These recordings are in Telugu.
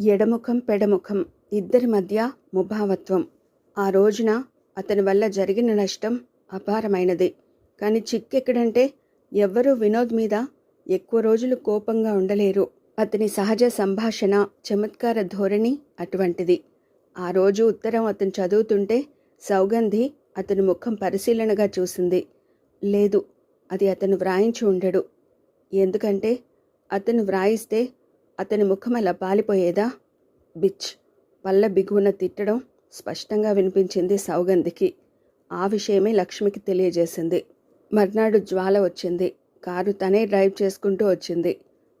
ఎడముఖం పెడముఖం ఇద్దరి మధ్య ముభావత్వం. ఆ రోజున అతని వల్ల జరిగిన నష్టం అపారమైనది. కానీ చిక్కెక్కడంటే ఎవ్వరూ వినోద్ మీద ఎక్కువ రోజులు కోపంగా ఉండలేరు. అతని సహజ సంభాషణ చమత్కార ధోరణి అటువంటిది. ఆ రోజు ఉత్తరం అతను చదువుతుంటే సౌగంధి అతని ముఖం పరిశీలనగా చూసింది. లేదు అది అతను వ్రాయించి ఉండడు. ఎందుకంటే అతను వ్రాయిస్తే అతని ముఖం అలా పాలిపోయేదా? బిచ్! పళ్ళ బిగువున తిట్టడం స్పష్టంగా వినిపించింది సౌగంధికి. ఆ విషయమే లక్ష్మికి తెలియజేసింది. మర్నాడు జ్వాల వచ్చింది. కారు తనే డ్రైవ్ చేసుకుంటూ వచ్చింది.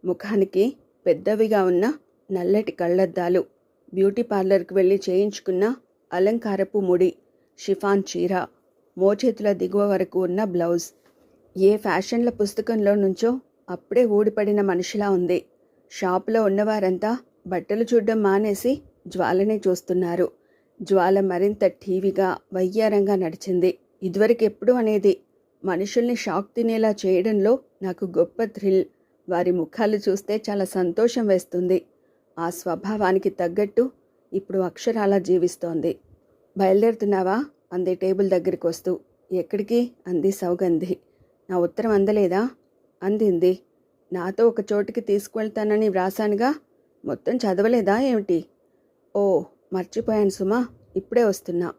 ముఖానికి పెద్దవిగా ఉన్న నల్లటి కళ్ళద్దాలు. బ్యూటీ పార్లర్కి వెళ్ళి చేయించుకున్న అలంకారపు ముడి షిఫాన్ చీర మోచేతుల దిగువ వరకు ఉన్న బ్లౌజ్. ఏ ఫ్యాషన్ల పుస్తకంలో నుంచో అప్పుడే ఊడిపడిన మనిషిలా ఉంది. షాపులో ఉన్నవారంతా బట్టలు చూడడం మానేసి జ్వాలనే చూస్తున్నారు. జ్వాల మరింత టీవీగా వయ్యారంగా నడిచింది. ఇదివరకెప్పుడు అనేది మనుషుల్ని షాక్ తినేలా చేయడంలో నాకు గొప్ప థ్రిల్. వారి ముఖాలు చూస్తే చాలా సంతోషం వేస్తుంది. ఆ స్వభావానికి తగ్గట్టు ఇప్పుడు అక్షరాల జీవిస్తోంది. బయలుదేరుతున్నావా? అంది టేబుల్ దగ్గరికి వస్తూ. ఎక్కడికి? అంది సౌగంధి. నా ఉత్తరం అందలేదా? అందింది నాతో ఒక చోటికి తీసుకువెళ్తానని వ్రాసానుగా మొత్తం చదవలేదా ఏమిటి? ఓ మర్చిపోయాను సుమా ఇప్పుడే వస్తున్నా.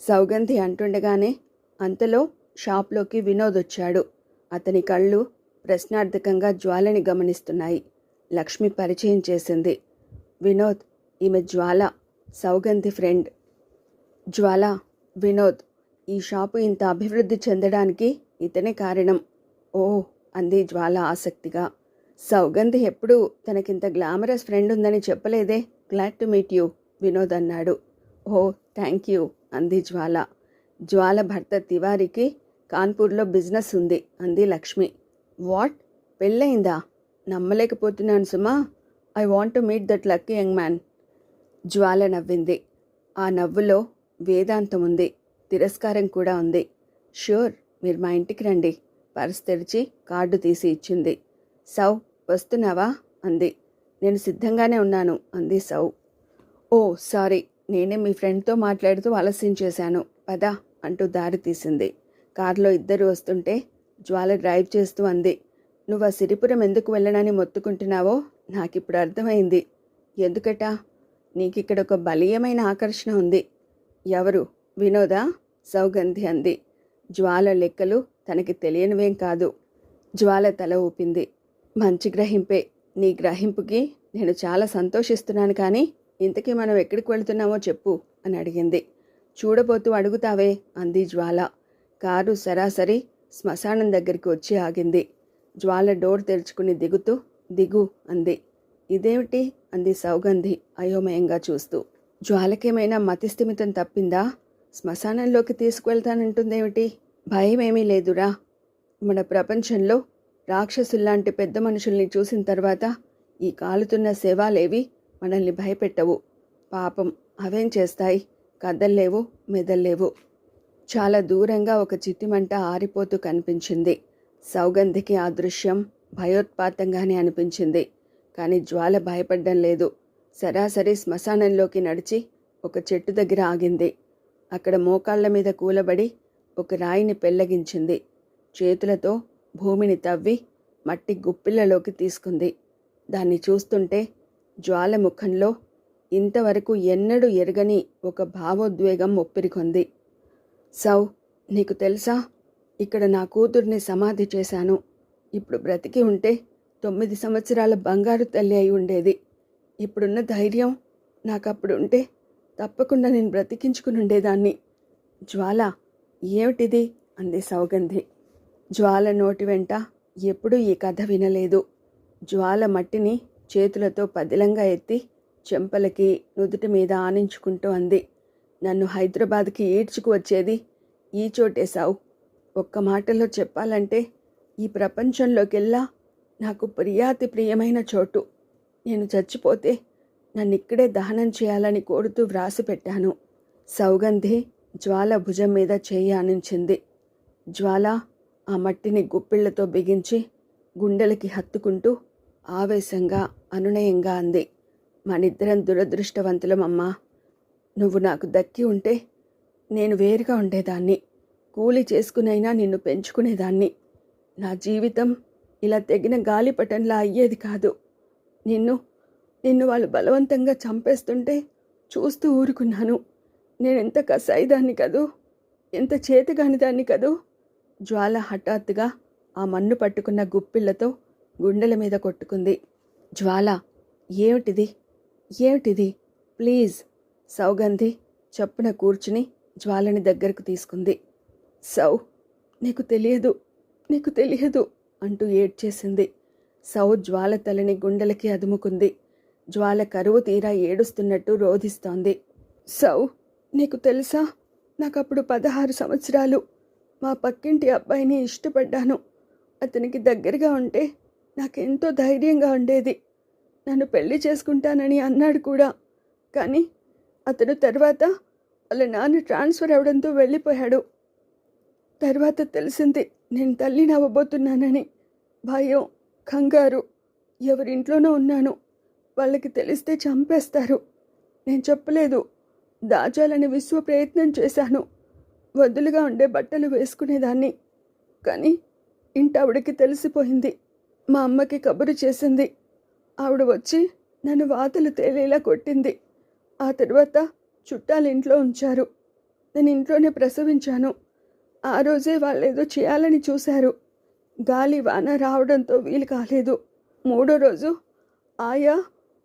సౌగంధి అంటుండగానే అంతలో షాప్లోకి వినోద్ వచ్చాడు. అతని కళ్ళు ప్రశ్నార్థకంగా జ్వాలని గమనిస్తున్నాయి. లక్ష్మి పరిచయం చేసింది. వినోద్ ఈమె జ్వాల సౌగంధి ఫ్రెండ్. జ్వాల వినోద్ ఈ షాపు ఇంత అభివృద్ధి చెందడానికి ఇతనే కారణం. ఓ అంది జ్వాల ఆసక్తిగా. సౌగంధి ఎప్పుడూ తనకింత గ్లామరస్ ఫ్రెండ్ ఉందని చెప్పలేదే. Glad to meet you Vinod అన్నాడు. ఓ థ్యాంక్ యూ అంది జ్వాల. జ్వాల భర్త తివారికి కాన్పూర్లో బిజినెస్ ఉంది అంది లక్ష్మి. వాట్? పెళ్ళయిందా? నమ్మలేకపోతున్నాను సుమా. I want to meet that lucky young man. Jwala నవ్వింది. ఆ నవ్వులో వేదాంతం ఉంది తిరస్కారం కూడా ఉంది. ష్యూర్ మీరు మా ఇంటికి రండి. పర్స్ తెరిచి కార్డు తీసి ఇచ్చింది. సౌ వస్తున్నావా? అంది. నేను సిద్ధంగానే ఉన్నాను అంది సౌ. Oh sorry. నేనే మీ ఫ్రెండ్తో మాట్లాడుతూ ఆలస్యం చేశాను. పదా అంటూ దారి తీసింది. కారులో ఇద్దరు వస్తుంటే జ్వాల డ్రైవ్ చేస్తూ అంది. నువ్వు ఆ సిరిపురం ఎందుకు వెళ్ళనని మొత్తుకుంటున్నావో నాకిప్పుడు అర్థమైంది. ఎందుకట? నీకిక్కడ ఒక బలీయమైన ఆకర్షణ ఉంది. ఎవరు? వినోదా? సౌగంధి అంది. జ్వాల లెక్కలు తనకి తెలియనివేం కాదు. జ్వాల తల ఊపింది. మంచి గ్రహింపే. నీ గ్రహింపుకి నేను చాలా సంతోషిస్తున్నాను కానీ ఇంతకీ మనం ఎక్కడికి వెళుతున్నామో చెప్పు అని అడిగింది. చూడబోతూ అడుగుతావే అంది జ్వాల. కారు సరాసరి శ్మశానం దగ్గరికి వచ్చి ఆగింది. జ్వాల డోర్ తెరుచుకుని దిగుతూ దిగు అంది. ఇదేమిటి? అంది సౌగంధి అయోమయంగా చూస్తూ. జ్వాలకేమైనా మతిస్థిమితం తప్పిందా? శ్మశానంలోకి తీసుకువెళ్తానంటుందేమిటి? భయమేమీ లేదురా. మన ప్రపంచంలో రాక్షసుల్లాంటి పెద్ద మనుషుల్ని చూసిన తర్వాత ఈ కాలుతున్న శవాలేవి మనల్ని భయపెట్టవు. పాపం అవేం చేస్తాయి? కదల్లేవు మెదల్లేవు. చాలా దూరంగా ఒక చిట్టిమంట ఆరిపోతూ కనిపించింది. సౌగంధికి ఆ దృశ్యం భయోత్పాతంగానే అనిపించింది. కానీ జ్వాల భయపడ్డం లేదు. సరాసరి శ్మశానంలోకి నడిచి ఒక చెట్టు దగ్గర ఆగింది. అక్కడ మోకాళ్ళ మీద కూలబడి ఒక రాయిని పెళ్ళగించింది చేతులతో భూమిని తవ్వి మట్టి గుప్పిళ్ళలోకి తీసుకుంది. దాన్ని చూస్తుంటే జ్వాల ముఖంలో ఇంతవరకు ఎన్నడూ ఎరగని ఒక భావోద్వేగం ఒప్పిరికొంది. సౌ నీకు తెలుసా? ఇక్కడ నా కూతుర్ని సమాధి చేశాను. ఇప్పుడు బ్రతికి ఉంటే తొమ్మిది సంవత్సరాల బంగారు తల్లి అయి ఉండేది. ఇప్పుడున్న ధైర్యం నాకు అప్పుడు ఉంటే తప్పకుండా నేను బ్రతికించుకుని ఉండేదాన్ని. జ్వాల ఏమిటిది? అంది సౌగంధి. జ్వాల నోటి వెంట ఎప్పుడూ ఈ కథ వినలేదు. జ్వాల మట్టిని చేతులతో పదిలంగా ఎత్తి చెంపలకి నుదుటి మీద ఆనించుకుంటూ అంది. నన్ను హైదరాబాద్కి ఈడ్చుకు వచ్చేది ఈ చోటే సావు. ఒక్క మాటలో చెప్పాలంటే ఈ ప్రపంచంలోకెల్లా నాకు ప్రియాతి ప్రియమైన చోటు. నేను చచ్చిపోతే నన్ను ఇక్కడే దహనం చేయాలని కోరుతూ వ్రాసి పెట్టాను. సౌగంధి జ్వాల భుజం మీద చేయి ఆనించింది. జ్వాల ఆ మట్టిని గుప్పిళ్ళతో బిగించి గుండెలకి హత్తుకుంటూ ఆవేశంగా అనునయంగా అంది. మనిద్దరం దురదృష్టవంతులమమ్మా. నువ్వు నాకు దక్కి ఉంటే నేను వేరుగా ఉండేదాన్ని. కూలి చేసుకునైనా నిన్ను పెంచుకునేదాన్ని. నా జీవితం ఇలా తెగిన గాలిపటంలా అయ్యేది కాదు. నిన్ను నిన్ను వాళ్ళు బలవంతంగా చంపేస్తుంటే చూస్తూ ఊరుకున్నాను. నేనెంత కసాయిదాన్ని కదూ? ఎంత చేతగాని దాన్ని కదూ? జ్వాల హఠాత్తుగా ఆ మన్ను పట్టుకున్న గుప్పిళ్ళతో గుండెల మీద కొట్టుకుంది. జ్వాల ఏమిటిది? ఏమిటిది? ప్లీజ్ సౌగంధి చప్పున కూర్చుని జ్వాలని దగ్గరకు తీసుకుంది. సౌ నీకు తెలియదు నీకు తెలియదు అంటూ ఏడ్చేసింది. సౌ జ్వాల తలని గుండెలకి అదుముకుంది. జ్వాల కరువు తీరా ఏడుస్తున్నట్టు రోధిస్తోంది. సౌ నీకు తెలుసా? నాకప్పుడు పదహారు సంవత్సరాలు. మా పక్కింటి అబ్బాయిని ఇష్టపడ్డాను. అతనికి దగ్గరగా ఉంటే నాకెంతో ధైర్యంగా ఉండేది. నన్ను పెళ్ళి చేసుకుంటానని అన్నాడు కూడా. కానీ అతను తర్వాత వాళ్ళ నాన్న ట్రాన్స్ఫర్ అవడంతో వెళ్ళిపోయాడు. తర్వాత తెలిసింది నేను తల్లిని అవ్వబోతున్నానని. భయం కంగారు ఎవరింట్లోనో ఉన్నాను. వాళ్ళకి తెలిస్తే చంపేస్తారు. నేను చెప్పలేదు. దాచాలని విశ్వ ప్రయత్నం చేశాను. వదులుగా ఉండే బట్టలు వేసుకునేదాన్ని. కానీ ఇంటి ఆవిడకి తెలిసిపోయింది. మా అమ్మకి కబురు చేసింది. ఆవిడ వచ్చి నన్ను వాతలు తేలేలా కొట్టింది. ఆ తర్వాత చుట్టాలు ఇంట్లో ఉంచారు. నేను ఇంట్లోనే ప్రసవించాను. ఆ రోజే వాళ్ళేదో చేయాలని చూశారు. గాలి వాన రావడంతో వీలు కాలేదు. మూడో రోజు ఆయా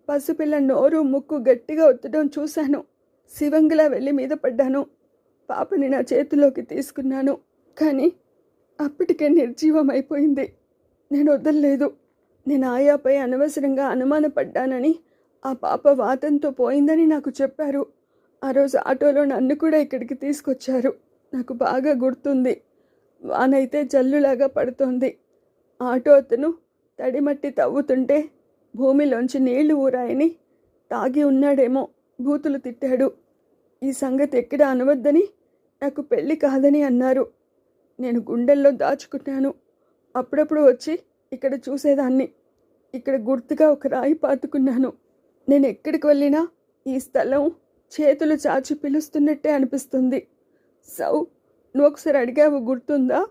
పసిపిల్ల నోరు ముక్కు గట్టిగా ఒత్తడం చూశాను. శివంగిలా వెళ్ళి మీద పడ్డాను. పాపని నా చేతిలోకి తీసుకున్నాను. కానీ అప్పటికే నిర్జీవం అయిపోయింది. నేను వదలలేదు. నేను ఆయాపై అనవసరంగా అనుమానపడ్డానని ఆ పాప వాతంతో పోయిందని నాకు చెప్పారు. ఆ రోజు ఆటోలో నన్ను కూడా ఇక్కడికి తీసుకొచ్చారు. నాకు బాగా గుర్తుంది. వానైతే జల్లులాగా పడుతోంది. ఆటో అతను తడిమట్టి తవ్వుతుంటే భూమిలోంచి నీళ్ళు ఊరాయని తాగి ఉన్నాడేమో. బూతులు తిట్టాడు. ఈ సంగతి ఎక్కడ అనవద్దని నాకు పెళ్ళి కాదని అన్నారు. నేను గుండెల్లో దాచుకున్నాను. అప్పుడప్పుడు వచ్చి ఇక్కడ చూసేదాన్ని. ఇక్కడ గుర్తుగా ఒక రాయి పాతుకున్నాను. నేను ఎక్కడికి వెళ్ళినా ఈ స్థలం చేతులు చాచి పిలుస్తున్నట్టే అనిపిస్తుంది. సౌ నువ్వు ఒకసారి అడిగావు గుర్తుందా?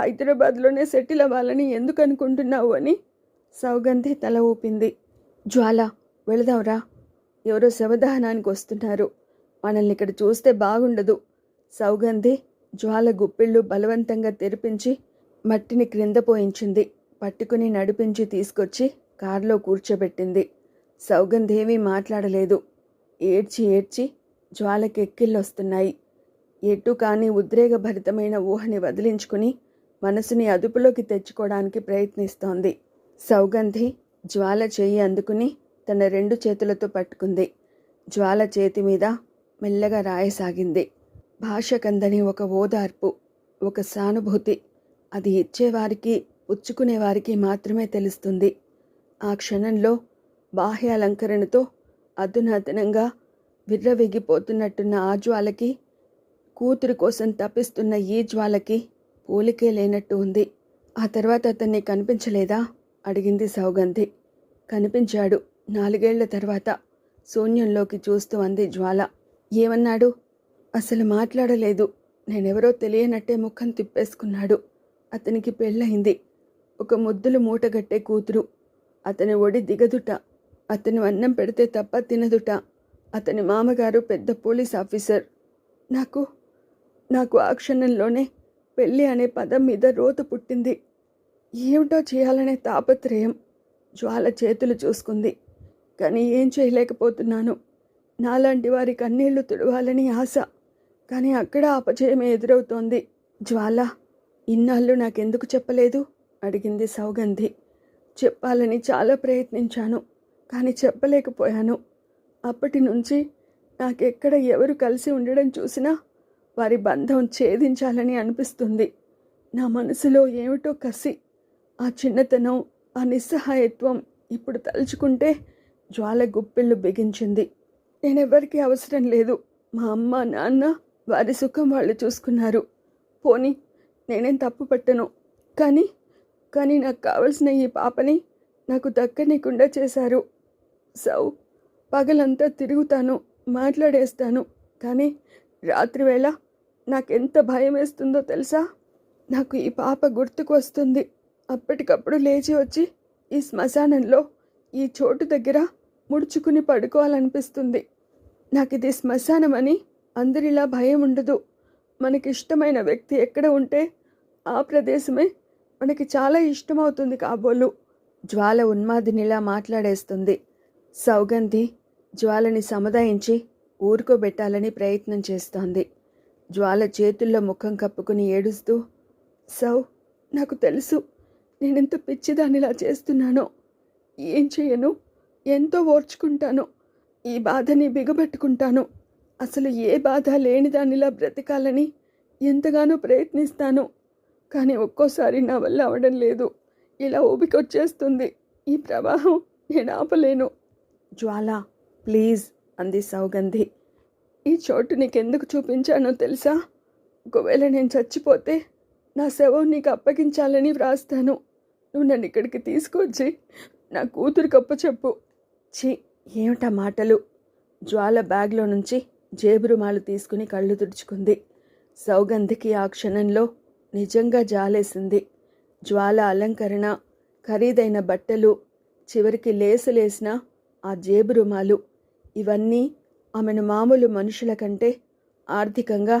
హైదరాబాద్లోనే సెటిల్ అవ్వాలని ఎందుకు అనుకుంటున్నావు అని సౌగంధి తల ఊపింది. జ్వాల వెళదావురా ఎవరో శవదహనానికి వస్తున్నారు మనల్ని ఇక్కడ చూస్తే బాగుండదు. సౌగంధి జ్వాల గుప్పిళ్ళు బలవంతంగా తెరిపించి మట్టిని క్రింద పోయించింది. పట్టుకుని నడిపించి తీసుకొచ్చి కారులో కూర్చోబెట్టింది. సౌగంధేమీ మాట్లాడలేదు. ఏడ్చి ఏడ్చి జ్వాలకెక్కిళ్ళొస్తున్నాయి ఎటు కాని ఉద్రేగభరితమైన ఊహని వదిలించుకుని మనసుని అదుపులోకి తెచ్చుకోవడానికి ప్రయత్నిస్తోంది. సౌగంధి జ్వాల చేయి అందుకుని తన రెండు చేతులతో పట్టుకుంది. జ్వాల చేతి మీద మెల్లగా రాయసాగింది. భాషకందని ఒక ఓదార్పు ఒక సానుభూతి అది ఇచ్చేవారికి పుచ్చుకునేవారికి మాత్రమే తెలుస్తుంది. ఆ క్షణంలో బాహ్య అలంకరణతో అధునాతనంగా విర్రవెగిపోతున్నట్టున్న ఆ జ్వాలకి కూతురు కోసం తప్పిస్తున్న ఈ జ్వాలకి పోలికే లేనట్టు ఉంది. ఆ తర్వాత అతన్ని కనిపించలేదా? అడిగింది సౌగంధి. కనిపించాడు. నాలుగేళ్ళ తర్వాత శూన్యంలోకి చూస్తూ అంది జ్వాల. ఏమన్నాడు? అసలు మాట్లాడలేదు. నేనెవరో తెలియనట్టే ముఖం తిప్పేసుకున్నాడు. అతనికి పెళ్ళయింది. ఒక ముద్దులు మూటగట్టే కూతురు. అతని ఒడి దిగదుట. అతను అన్నం పెడితే తప్ప తినదుట. అతని మామగారు పెద్ద పోలీస్ ఆఫీసర్. నాకు నాకు ఆ క్షణంలోనే పెళ్ళి అనే పదం మీద రోత పుట్టింది. ఏమిటో చేయాలనే తాపత్రయం. జ్వాల చేతులు చూసుకుంది. కానీ ఏం చేయలేకపోతున్నాను. నాలాంటి వారి కన్నీళ్ళు తుడవాలని ఆశ. కానీ అక్కడ అపజయం ఎదురవుతోంది. జ్వాల ఇన్నాళ్ళు నాకెందుకు చెప్పలేదు? అడిగింది సౌగంధి. చెప్పాలని చాలా ప్రయత్నించాను కానీ చెప్పలేకపోయాను. అప్పటి నుంచి నాకెక్కడ ఎవరు కలిసి ఉండడం చూసినా వారి బంధం ఛేదించాలని అనిపిస్తుంది. నా మనసులో ఏమిటో కసి ఆ చిన్నతనం ఆ నిస్సహాయత్వం ఇప్పుడు తలుచుకుంటే జ్వాల గుప్పిళ్ళు బిగించింది. నేనెవరికీ అవసరం లేదు. మా అమ్మ నాన్న వారి సుఖం వాళ్ళు చూసుకున్నారు. పోని నేనేం తప్పు పట్టను. కానీ కానీ నాకు కావలసిన ఈ పాపని నాకు దక్కనీకుండా చేశారు. సౌ పగలంతా తిరుగుతాను మాట్లాడేస్తాను. కానీ రాత్రివేళ నాకెంత భయం వేస్తుందో తెలుసా? నాకు ఈ పాప గుర్తుకు వస్తుంది. అప్పటికప్పుడు లేచి వచ్చి ఈ శ్మశానంలో ఈ చోటు దగ్గర ముడుచుకుని పడుకోవాలనిపిస్తుంది. నాకు ఇది శ్మశానమని అందరిలా భయం ఉండదు. మనకి ఇష్టమైన వ్యక్తి ఎక్కడ ఉంటే ఆ ప్రదేశమే మనకి చాలా ఇష్టమవుతుంది కాబోలు. జ్వాల ఉన్మాదినిలా మాట్లాడేస్తుంది. సౌగంధి జ్వాలని సముదాయించి ఊరుకోబెట్టాలని ప్రయత్నం చేస్తోంది. జ్వాల చేతుల్లో ముఖం కప్పుకుని ఏడుస్తూ సౌ నాకు తెలుసు నేనెంత పిచ్చిదానిలా చేస్తున్నానో. ఏం చేయను? ఎంతో ఓర్చుకుంటాను. ఈ బాధని బిగబెట్టుకుంటాను. అసలు ఏ బాధ లేని దానిలా బ్రతకాలని ఎంతగానో ప్రయత్నిస్తాను. కానీ ఒక్కోసారి నా వల్ల అవడం లేదు. ఇలా ఊపికొచ్చేస్తుంది ఈ ప్రవాహం నేను ఆపలేను. జ్వాల ప్లీజ్ అంది సౌగంధి. ఈ చోటు నీకెందుకు చూపించానో తెలుసా? ఒకవేళ నేను చచ్చిపోతే నా శవం నీకు అప్పగించాలని వ్రాస్తాను. నువ్వు నన్ను ఇక్కడికి తీసుకొచ్చి నా కూతురు కప్ప చెప్పు ఛీ ఏమిటా మాటలు? జ్వాల బ్యాగ్లో నుంచి జేబు రుమాలు తీసుకుని కళ్ళు తుడుచుకుంది. సౌగంధికి ఆ క్షణంలో నిజంగా జాలేసింది. జ్వాల అలంకరణ ఖరీదైన బట్టలు చివరికి లేసులేసిన ఆ జేబు రుమాలు ఇవన్నీ ఆమెను మామూలు మనుషుల కంటే ఆర్థికంగా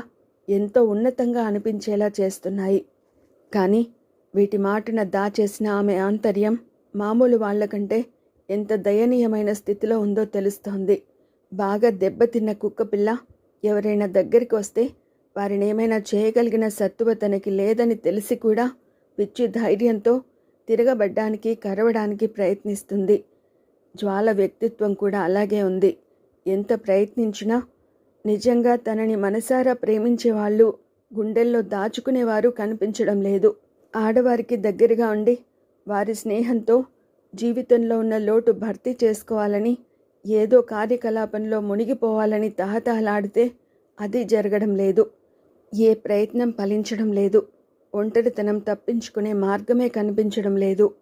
ఎంతో ఉన్నతంగా అనిపించేలా చేస్తున్నాయి. కానీ వీటి మాటున దాచేసిన ఆమె ఆంతర్యం మామూలు వాళ్ళకంటే ఎంత దయనీయమైన స్థితిలో ఉందో తెలుస్తోంది. బాగా దెబ్బతిన్న కుక్కపిల్ల ఎవరైనా దగ్గరికి వస్తే వారిని ఏమైనా చేయగలిగిన సత్తువ తనకి లేదని తెలిసి కూడా పిచ్చి ధైర్యంతో తిరగబడ్డానికి కరవడానికి ప్రయత్నిస్తుంది. జ్వాల వ్యక్తిత్వం కూడా అలాగే ఉంది. ఎంత ప్రయత్నించినా నిజంగా తనని మనసారా ప్రేమించే వాళ్ళు గుండెల్లో దాచుకునేవారు కనిపించడం లేదు. ఆడవారికి దగ్గరగా ఉండి వారి స్నేహంతో జీవితంలో ఉన్న లోటు భర్తీ చేసుకోవాలని ఏదో కార్యకలాపంలో మునిగిపోవాలని తహతహలాడితే అది జరగడం లేదు. ఏ ప్రయత్నం ఫలించడం లేదు. ఒంటరితనం తప్పించుకునే మార్గమే కనిపించడం లేదు.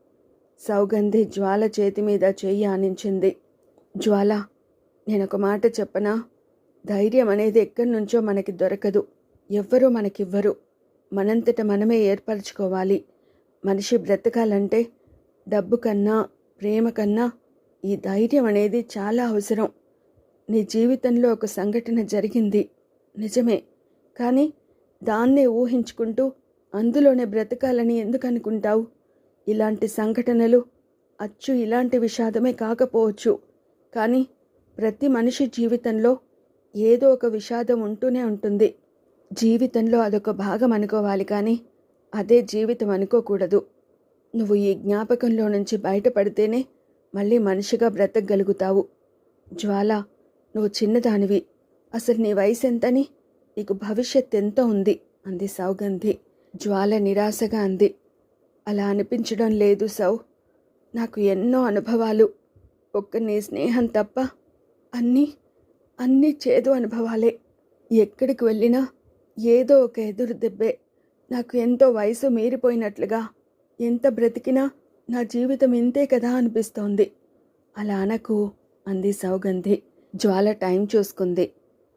సౌగంధి జ్వాల చేతి మీద చెయ్యి ఆనించింది. జ్వాల నేనొక మాట చెప్పనా? ధైర్యం అనేది ఎక్కడి నుంచో మనకి దొరకదు. ఎవ్వరూ మనకివ్వరు. మనంతట మనమే ఏర్పరచుకోవాలి. మనిషి బ్రతకాలంటే డబ్బు కన్నా ప్రేమ కన్నా ఈ ధైర్యం అనేది చాలా అవసరం. నీ జీవితంలో ఒక సంఘటన జరిగింది. నిజమే. కానీ దాన్నే ఊహించుకుంటూ అందులోనే బ్రతకాలని ఎందుకు అనుకుంటావు ఇలాంటి సంఘటనలు అచ్చు ఇలాంటి విషాదమే కాకపోవచ్చు. కానీ ప్రతి మనిషి జీవితంలో ఏదో ఒక విషాదం ఉంటూనే ఉంటుంది. జీవితంలో అదొక భాగం అనుకోవాలి కానీ అదే జీవితం అనుకోకూడదు. నువ్వు ఈ జ్ఞాపకంలో నుంచి బయటపడితేనే మళ్ళీ మనిషిగా బ్రతకగలుగుతావు. జ్వాల నువ్వు చిన్నదానివి. అసలు నీ వయసు ఎంతని నీకు భవిష్యత్ ఎంత ఉంది? అంది సౌగంధి. జ్వాల నిరాశగా అంది. అలా అనిపించడం లేదు సౌ. నాకు ఎన్నో అనుభవాలు. ఒక్క నీ స్నేహం తప్ప అన్నీ అన్నీ చేదు అనుభవాలే. ఎక్కడికి వెళ్ళినా ఏదో ఒక ఎదురు దెబ్బే. నాకు ఎంతో వయసు మీరిపోయినట్లుగా ఎంత బ్రతికినా నా జీవితం ఇంతే కదా అనిపిస్తోంది. అలా అనకు అంది సౌగంధి. జ్వాల టైం చూసుకుంది.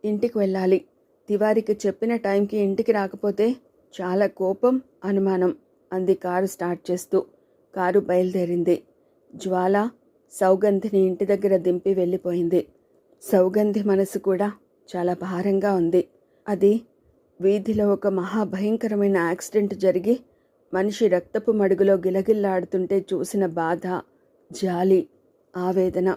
ఇంటికి వెళ్ళాలి. తివారికి చెప్పిన టైంకి ఇంటికి రాకపోతే చాలా కోపం అనుమానం అంది కారు స్టార్ట్ చేస్తూ. కారు బయలుదేరింది. జ్వాల సౌగంధిని ఇంటి దగ్గర దింపి వెళ్ళిపోయింది. సౌగంధి మనసు కూడా చాలా భారంగా ఉంది. అది వీధిలో ఒక మహాభయంకరమైన యాక్సిడెంట్ జరిగి మనిషి రక్తపు మడుగులో గిలగిల్లాడుతుంటే చూసిన బాధ జాలి ఆవేదన.